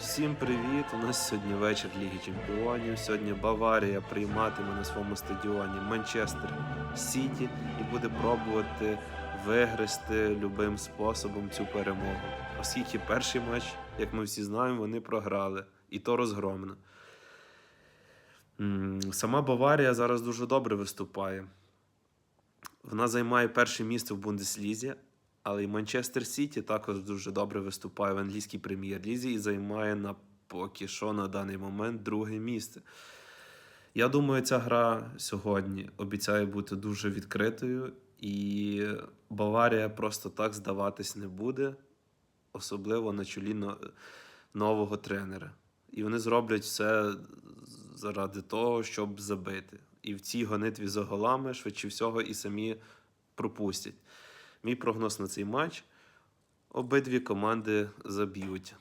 Всім привіт! У нас сьогодні вечір Ліги Чемпіонів. Сьогодні Баварія прийматиме на своєму стадіоні Манчестер Сіті і буде пробувати виграти любим способом цю перемогу. Оскільки перший матч, як ми всі знаємо, вони програли, і то розгромно. Сама Баварія зараз дуже добре виступає. Вона займає перше місце в Бундеслізі, але і Манчестер Сіті також дуже добре виступає в англійській прем'єр-лізі і займає на поки що на даний момент друге місце. Я думаю, ця гра сьогодні обіцяє бути дуже відкритою, і Баварія просто так здаватись не буде, особливо на чолі нового тренера. І вони зроблять все заради того, щоб забити. І в цій гонитві за голами, швидше всього, і самі пропустять. Мій прогноз на цей матч: обидві команди заб'ють.